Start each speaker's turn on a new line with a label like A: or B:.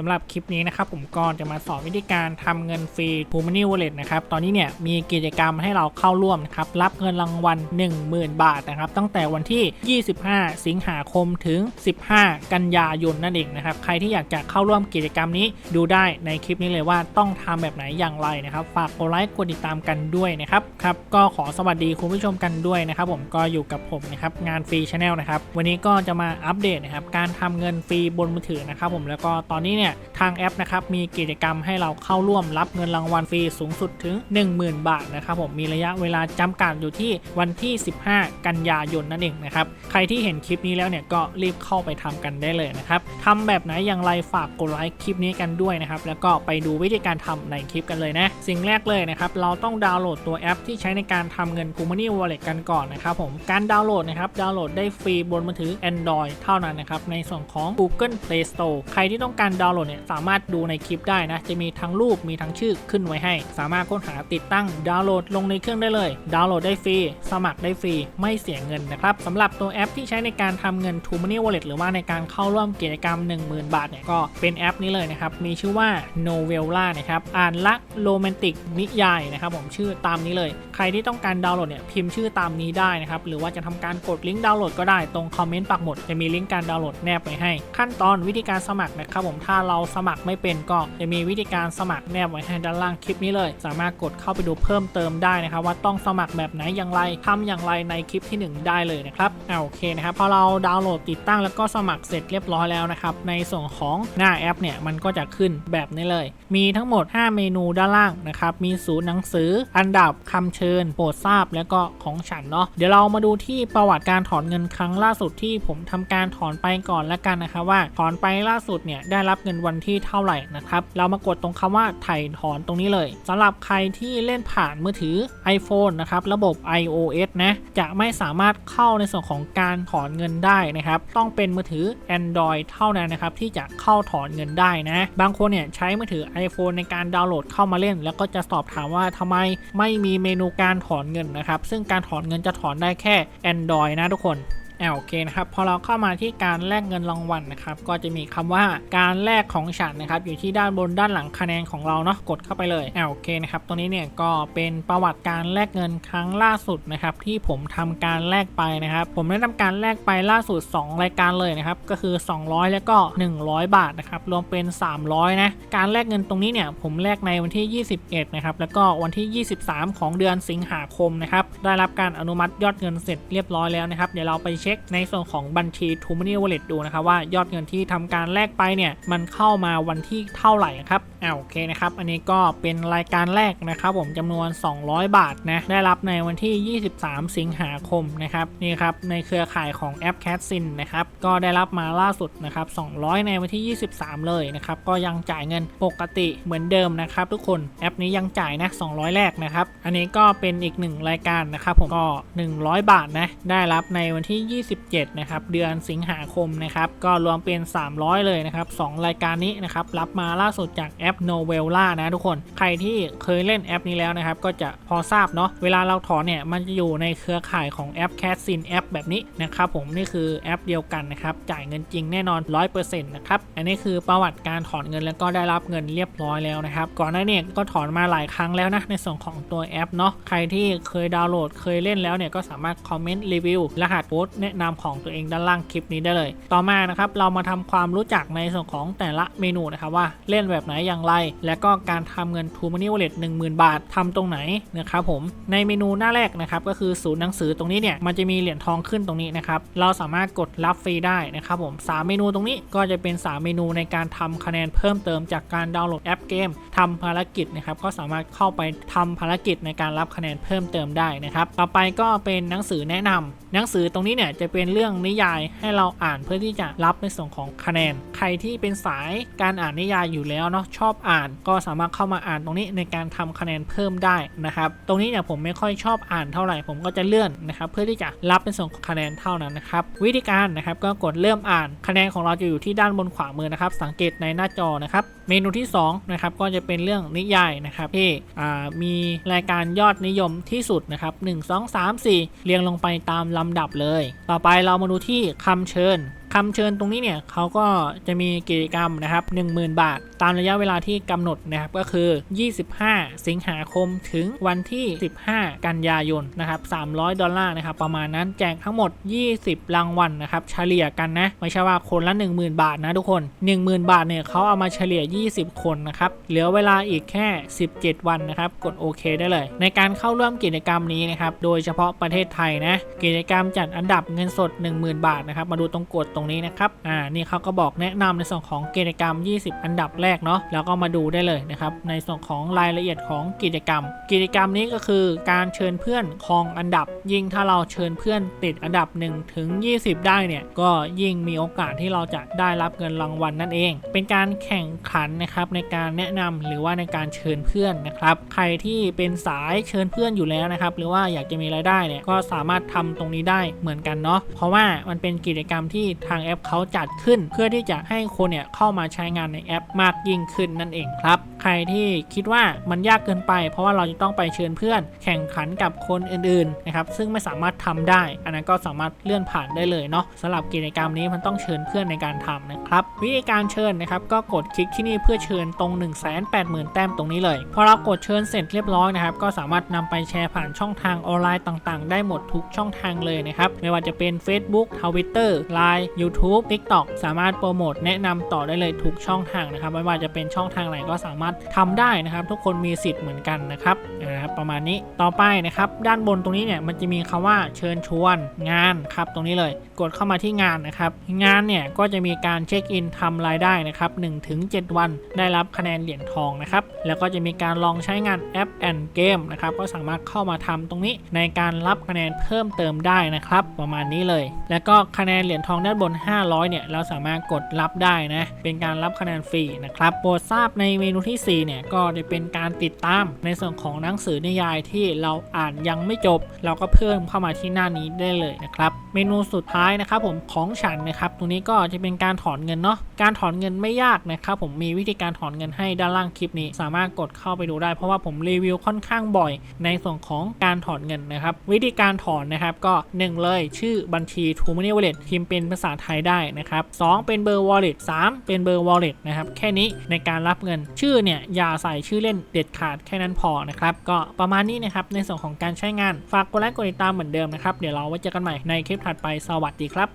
A: สำหรับคลิปนี้นะครับผมก็จะมาสอนวิธีการทำเงินฟรี p u m a n y Wallet นะครับตอนนี้เนี่ยมีกิจกรรมให้เราเข้าร่วมนะครับรับเงินรางวัล 10,000 บาทนะครับตั้งแต่วันที่ 25 สิงหาคมถึง 15 กันยายนนั่นเองนะครับใครที่อยากจะเข้าร่วมกิจกรรมนี้ดูได้ในคลิปนี้เลยว่าต้องทำแบบไหนอย่างไรนะครับฝากกดไลค์กดติดตามกันด้วยนะครับครับก็ขอสวัสดีคุณผู้ชมกันด้วยนะครับผมก็อยู่กับผมนะครับงานฟรีชาแนลนะครับวันนี้ก็จะมาอัปเดตนะครับการทำเงินฟรีบนมือถือนะครับผมแล้วก็ตอนนี้เนี่ยทางแอปนะครับมีกิจกรรมให้เราเข้าร่วมรับเงินรางวัลฟรีสูงสุดถึง 10,000 บาทนะครับผมมีระยะเวลาจำกัดอยู่ที่วันที่ 15 กันยายนนั่นเองนะครับใครที่เห็นคลิปนี้แล้วเนี่ยก็รีบเข้าไปทำกันได้เลยนะครับทำแบบไหนอย่างไรฝากกดไลค์คลิปนี้กันด้วยนะครับแล้วก็ไปดูวิธีการทำในคลิปกันเลยนะสิ่งแรกเลยนะครับเราต้องดาวน์โหลดตัวแอป ที่ใช้ในการทำเงิน p u m a n y Wallet กันก่อนนะครับผมการดาวน์โหลดนะครับดาวน์โหลดได้ฟรีบนมือถือ Android เท่านั้นนะครับในส่วนของ Google Play Store ใครที่ต้องการดาวน์โหลดเนี่ยสามารถดูในคลิปได้นะ จะมีทั้งรูปมีทั้งชื่อขึ้นไว้ให้ สามารถค้นหาติดตั้งดาวน์โหลดลงในเครื่องได้เลย ดาวน์โหลดได้ฟรี สมัครได้ฟรี ไม่เสียเงินนะครับสำหรับตัวแอปที่ใช้ในการทำเงิน t o m o n e y Wallet หรือว่าในการเข้าร่วมกิจกรรม 10,000 บาทเนี่ยก็เป็นแอปนี้เลยนะครับ มีชื่อว่า Novella นะครับ อ่านรักโรแมนติกนิยายนะครับผมชื่อตามนี้เลย ใครที่ต้องการดาวน์โหลดเนี่ยพิมพ์ชื่อตามนี้ได้นะครับ หรือว่าจะทำการกดลิงก์ดาวน์โหลดก็ได้ตรงคอมเมนต์ปักหมดจะมีลิงก์การดาวน์โหลดแนบไว้ให้ ขั้นตอนวิธีการสมัครนะครับผมถ้าเราสมัครไม่เป็นก็จะมีวิธีการสมัครแนบไว้ให้ด้านล่างคลิปนี้เลย สามารถกดเข้าไปดูเพิ่มเติมได้นะครับว่าต้องสมัครแบบไหนอย่างไรทำอย่างไรในคลิปที่หนึ่งได้เลยนะครับอ่าโอเคนะครับพอเราดาวน์โหลดติดตั้งแล้วก็สมัครเสร็จเรียบร้อยแล้วนะครับในส่วนของหน้าแอปเนี่ยมันก็จะขึ้นแบบนี้เลย มีทั้งหมด 5 เมนูด้านล่างนะครับมีศูนย์หนังสือ อันดับคำเชิญ โปรดทราบแล้วก็ของฉันเนาะเดี๋ยวเรามาดูที่ประวัติการถอนเงินครั้งล่าสุดที่ผมทำการถอนไปก่อนแล้วกันนะครับว่าถอนไปล่าสุดเนี่ยได้รับเงินวันที่เท่าไหร่นะครับ เรามากดตรงคำว่าถ่ายถอนตรงนี้เลยสำหรับใครที่เล่นผ่านมือถือ iPhone นะครับ ระบบ iOS นะ จะไม่สามารถเข้าในส่วนของการถอนเงินได้นะครับ ต้องเป็นมือถือ Android เท่านั้นนะครับ ที่จะเข้าถอนเงินได้นะ บางคนเนี่ยใช้มือถือ iPhone ในการดาวน์โหลดเข้ามาเล่น แล้วก็จะสอบถามว่าทำไมไม่มีเมนูการถอนเงินนะครับ ซึ่งการถอนเงินจะถอนได้แค่ Android นะทุกคน อ่าโอเคนะครับพอเราเข้ามาที่การแลกเงินรางวัลนะครับก็จะมีคำว่าการแลกของฉันนะครับอยู่ที่ด้านบนด้านหลังคะแนนของเราเนาะกดเข้าไปเลยอ่าโอเคนะครับตรงนี้เนี่ยก็เป็นประวัติการแลกเงินครั้งล่าสุดนะครับที่ผมทำการแลกไปนะครับผมได้ทำการแลกไปล่าสุด 2 รายการเลยนะครับก็คือ 200 แล้วก็ 100 บาทนะครับรวมเป็น 300นะการแลกเงินตรงนี้เนี่ยผมแลกในวันที่ 21นะครับแล้วก็วันที่ 23 ของเดือนสิงหาคมนะครับได้รับการอนุมัติยอดเงินเสร็จเรียบร้อยแล้วนะครับเดี๋ยวเราไปช็คในส่วนของบัญชี t o m o n y Wallet ดูนะครับว่ายอดเงินที่ทำการแลกไปเนี่ยมันเข้ามาวันที่เท่าไหร่ครับอ่าโอเคนะครับ อันนี้ก็เป็นรายการแรกนะครับผมจำนวน 200 บาทนะได้รับในวันที่ 23 สิงหาคมนะครับนี่ครับในเครือข่ายของแอป c a t s i n นะครับก็ได้รับมาล่าสุดนะครับ200 ในวันที่ 23 เลยนะครับก็ยังจ่ายเงินปกติเหมือนเดิมนะครับทุกคนแอปนี้ยังจ่ายนะ 200 แรกนะครับอันนี้ก็เป็นอีกหนึ่งรายการนะครับผมก็ 100 บาทนะได้รับในวันที่27 นะครับ เดือนสิงหาคมนะครับ ก็รวมเป็น 300 เลยนะครับ 2 รายการนี้นะครับ รับมาล่าสุดจากแอป Novella นะทุกคน ใครที่เคยเล่นแอปนี้แล้วนะครับ ก็จะพอทราบเนาะ เวลาเราถอนเนี่ย มันจะอยู่ในเครือข่ายของแอป c a t s i n แอปแบบนี้นะครับผม นี่คือแอปเดียวกันนะครับ จ่ายเงินจริงแน่นอน 100%นะครับ อันนี้คือประวัติการถอนเงินแล้วก็ได้รับเงินเรียบร้อยแล้วนะครับ ก่อนหน้านี้ก็ถอนมาหลายครั้งแล้วนะ ในส่วนของตัวแอปเนาะ ใครที่เคยดาวน์โหลด เคยเล่นแล้วเนี่ย ก็สามารถคอมเมนต์รีวิวรหัสโค้ดแนะนำของตัวเองด้านล่างคลิปนี้ได้เลย ต่อมานะครับเรามาทำความรู้จักในส่วนของแต่ละเมนูนะครับว่าเล่นแบบไหนอย่างไร และก็การทำเงิน t o m o n y Wallet 10,000บาททำตรงไหนนะครับผมในเมนูหน้าแรกนะครับก็คือศูนย์หนังสือตรงนี้เนี่ยมันจะมีเหรียญทองขึ้นตรงนี้นะครับเราสามารถกดรับฟรีได้นะครับผมสามเมนูตรงนี้ก็จะเป็น 3 เมนูในการทำคะแนนเพิ่มเติมจากการดาวน์โหลดแอปเกมทำภารกิจนะครับก็สามารถเข้าไปทำภารกิจในการรับคะแนนเพิ่มเติมได้นะครับ ต่อไปก็เป็นหนังสือแนะนำหนังสือตรงนี้เนี่ยจะเป็นเรื่องนิยายให้เราอ่านเพื่อที่จะรับในส่วนของคะแนน ใครที่เป็นสายการอ่านนิยายอยู่แล้วเนาะชอบอ่าน ก็สามารถเข้ามาอ่านตรงนี้ในการทำคะแนนเพิ่มได้นะครับ ตรงนี้เนี่ยผมไม่ค่อยชอบอ่านเท่าไหร่ ผมก็จะเลื่อนนะครับเพื่อที่จะรับในส่วนของคะแนนเท่านั้นนะครับวิธีการนะครับก็กดเริ่มอ่านคะแนนของเราจะอยู่ที่ด้านบนขวามือนะครับ สังเกตในหน้าจอนะครับ เมนูที่2นะครับก็จะเป็นเรื่องนิยายนะครับที่มีรายการยอดนิยมที่สุดนะครับ1 2 3 4 เรียงลงไปตามลำดับเลยต่อไปเรามาดูที่คำเชิญคคำเชิญตรงนี้เนี่ยเขาก็จะมีกิจกรรมนะครับ 10,000 บาทตามระยะเวลาที่กำหนดนะครับก็คือ 25 สิงหาคมถึงวันที่ 15 กันยายนนะครับ 300 ดอลลาร์นะครับประมาณนั้นแจกทั้งหมด 20 รางวัลนะครับเฉลี่ยกันนะ ไม่ใช่ว่าคนละ 10,000 บาทนะทุกคน 10,000 บาทเนี่ยเขาเอามาเฉลี่ย 20 คนนะครับเหลือเวลาอีกแค่ 17 วันนะครับกดโอเคได้เลย ในการเข้าร่วมกิจกรรมนี้นะครับโดยเฉพาะประเทศไทยนะกิจกรรมจัดอันดับเงินสด 10,000 บาทนะครับมาดูตรงกดตรงนี้นะครับอ่านี่เขาก็บอกแนะนำในส่วนของกิจกรรม 20 อันดับแรกเนาะแล้วก็มาดูได้เลยนะครับในส่วนของรายละเอียดของกิจกรรม กิจกรรมนี้ก็คือการเชิญเพื่อนครองอันดับ ยิ่งถ้าเราเชิญเพื่อนติดอันดับ1ถึง20 ได้เนี่ยก็ยิ่งมีโอกาสที่เราจะได้รับเงินรางวัลนั่นเอง เป็นการแข่งขันนะครับในการแนะนำหรือว่าในการเชิญเพื่อนนะครับใครที่เป็นสายเชิญเพื่อนอยู่แล้วนะครับหรือว่าอยากจะมีรายได้เนี่ยก็สามารถทำตรงนี้ได้เหมือนกันเนาะเพราะว่ามันเป็นกิจกรรมที่ทางแอปเขาจัดขึ้น เพื่อที่จะให้คนเนี่ยเข้ามาใช้งานในแอปมากยิ่งขึ้นนั่นเองครับ ใครที่คิดว่ามันยากเกินไป เพราะว่าเราจะต้องไปเชิญเพื่อน แข่งขันกับคนอื่นๆนะครับซึ่งไม่สามารถทำได้ อันนั้นก็สามารถเลื่อนผ่านได้เลยเนาะสำหรับกิจกรรมนี้มันต้องเชิญเพื่อนในการทำนะครับวิธีการเชิญนะครับก็กดคลิกที่นี่เพื่อเชิญตรง 1 8 0 0 0 0 แต้มตรงนี้เลยพอเรากดเชิญเสร็จเรียบร้อยนะครับก็สามารถนำไปแชร์ผ่านช่องทางออนไลน์ต่างๆ ได้หมดทุกช่องทางเลยนะครับไม่ว่าจะเป็น Facebook Twitter Line YouTube TikTok สามารถโปรโมทแนะนำต่อได้เลยทุกช่องทางนะครับไว่าจะเป็นช่องทางไหนก็สามารถทำได้นะครับ ทุกคนมีสิทธิ์เหมือนกันนะครับนะครับประมาณนี้ต่อไปนะครับ ด้านบนตรงนี้เนี่ยมันจะมีคำว่าเชิญชวนงานครับตรงนี้เลย กดเข้ามาที่งานนะครับ งานเนี่ยก็จะมีการเช็คอินทำรายได้นะครับ1-7วัน ได้รับคะแนนเหรียญทองนะครับ แล้วก็จะมีการลองใช้งานแอปแอนเกมนะครับก็สามารถเข้ามาทำตรงนี้ในการรับคะแนนเพิ่มเติมได้นะครับ ประมาณนี้เลย แล้วก็คะแนนเหรียญทองด้านบน 500เนี่ยเราสามารถกดรับได้นะเป็นการรับคะแนนฟรีนะครับโปรดทราบในเมนูที่ 4 เนี่ย ก็จะเป็นการติดตามในส่วนของหนังสือนิยายที่เราอ่านยังไม่จบ เราก็เพิ่มเข้ามาที่หน้านี้ได้เลยนะครับ เมนูสุดท้ายนะครับผมของฉันนะครับตรงนี้ก็จะเป็นการถอนเงินเนาะการถอนเงินไม่ยากนะครับผมมีวิธีการถอนเงินให้ด้านล่างคลิปนี้ สามารถกดเข้าไปดูได้เพราะว่าผมรีวิวค่อนข้างบ่อย ในส่วนของการถอนเงินนะครับ วิธีการถอนนะครับก็ 1 เลยชื่อบัญชี t o m o n e y Wallet พิมพ์เป็นภาษาไทยได้นะครับ2เป็นเบอร์ Wallet 3 เป็นเบอร์ Wallet นะครับแค่นี้ในการรับเงินชื่อเนี่ยอย่าใส่ชื่อเล่นเด็ดขาดแค่นั้นพอนะครับก็ประมาณนี้นะครับในส่วนของการใช้งานฝากกดไลค์กดติดตามเหมือนเดิมนะครับเดี๋ยวเราไว้เจอกันใหม่ในคลิปถัดไปสวัสดีครับ